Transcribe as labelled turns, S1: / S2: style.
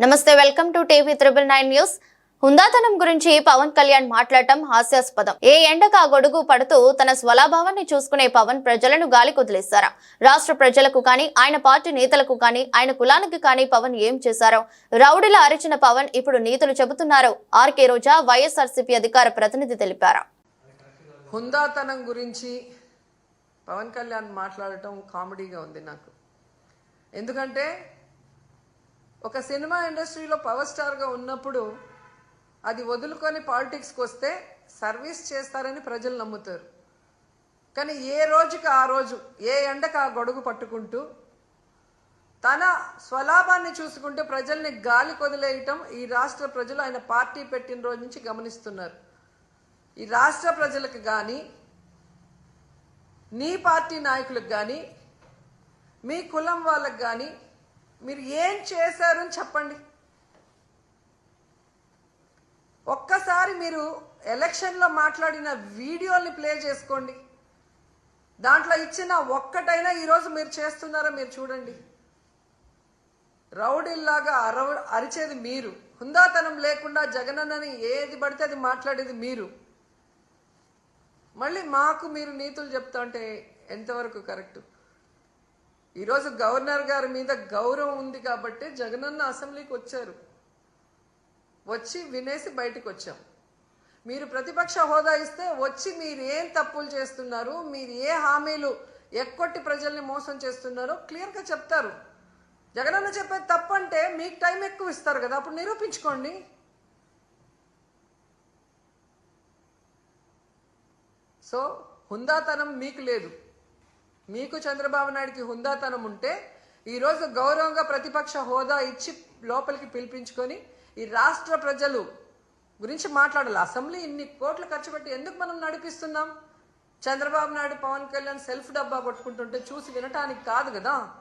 S1: నమస్తే welcome to TV triple nine news. హుందాతనం గురించి పవన్ కళ్యాణ్ మాట్లాడటం హాస్యాస్పదం. ఏ ఎండక ఆ గొడుగు పడుతూ తన స్వలాభావాన్ని చూసుకునే పవన్ ప్రజలను గాలి కుదిలేశారా? రాష్ట్ర ప్రజలకు కానీ ఆయన పార్టీ నేతలకు కానీ ఆయన కులానికి కానీ పవన్ ఏం చేశారో? రౌడీల అరిచిన పవన్ ఇప్పుడు నీతులు చెబుతున్నారు. ఆర్కే రోజా వైఎస్ఆర్సీపీ అధికార ప్రతినిధి తెలిపారు.
S2: హుందాతనం గురించి పవన్ కళ్యాణ్ మాట్లాడటం కామెడీగా ఉంది నాకు. ఎందుకంటే ఒక సినిమా ఇండస్ట్రీలో పవర్ స్టార్గా ఉన్నప్పుడు అది వదులుకొని పాలిటిక్స్కి వస్తే సర్వీస్ చేస్తారని ప్రజలు నమ్ముతారు. కానీ ఏ రోజుకి ఆ రోజు ఏ ఎండకు ఆ గొడుగు పట్టుకుంటూ తన స్వలాభాన్ని చూసుకుంటూ ప్రజల్ని గాలి కొదిలేయటం ఈ రాష్ట్ర ప్రజలు ఆయన పార్టీ పెట్టిన రోజు నుంచి గమనిస్తున్నారు. ఈ రాష్ట్ర ప్రజలకు కానీ నీ పార్టీ నాయకులకు కానీ మీ కులం వాళ్ళకు కానీ మీరు ఏం చేశారు అని చెప్పండి. ఒక్కసారి మీరు ఎలక్షన్లో మాట్లాడిన వీడియోని ప్లే చేసుకోండి. దాంట్లో ఇచ్చిన ఒక్కటైనా ఈరోజు మీరు చేస్తున్నారో మీరు చూడండి. రౌడీల్లాగా అరవ అరిచేది మీరు. హుందాతనం లేకుండా జగనన్నని ఏది పడితే అది మాట్లాడేది మీరు. మళ్ళీ మాకు మీరు నీతులు చెప్తా అంటే ఎంతవరకు కరెక్ట్? ఈరోజు గవర్నర్ గారి మీద గౌరవం ఉంది కాబట్టి జగనన్న అసెంబ్లీకి వచ్చారు. వచ్చి వినేసి బయటకు వచ్చాం. మీరు ప్రతిపక్ష హోదా ఇస్తే వచ్చి మీరు ఏం తప్పులు చేస్తున్నారు మీరు ఏ హామీలు ఎక్కొట్టి ప్రజల్ని మోసం చేస్తున్నారో క్లియర్గా చెప్తారు. జగనన్న చెప్పేది తప్పంటే మీకు టైం ఎక్కువ ఇస్తారు కదా అప్పుడు నిరూపించుకోండి. సో హుందాతనం మీకు లేదు. మీకు చంద్రబాబు నాయుడికి హుందాతనం ఉంటే ఈరోజు గౌరవంగా ప్రతిపక్ష హోదా ఇచ్చి లోపలికి పిలిపించుకొని ఈ రాష్ట్ర ప్రజలు గురించి మాట్లాడాలి. అసెంబ్లీ ఇన్ని కోట్లు ఖర్చు పెట్టి ఎందుకు మనం నడిపిస్తున్నాం? చంద్రబాబు నాయుడు పవన్ కళ్యాణ్ సెల్ఫ్ డబ్బా కొట్టుకుంటుంటే చూసి వినటానికి కాదు కదా.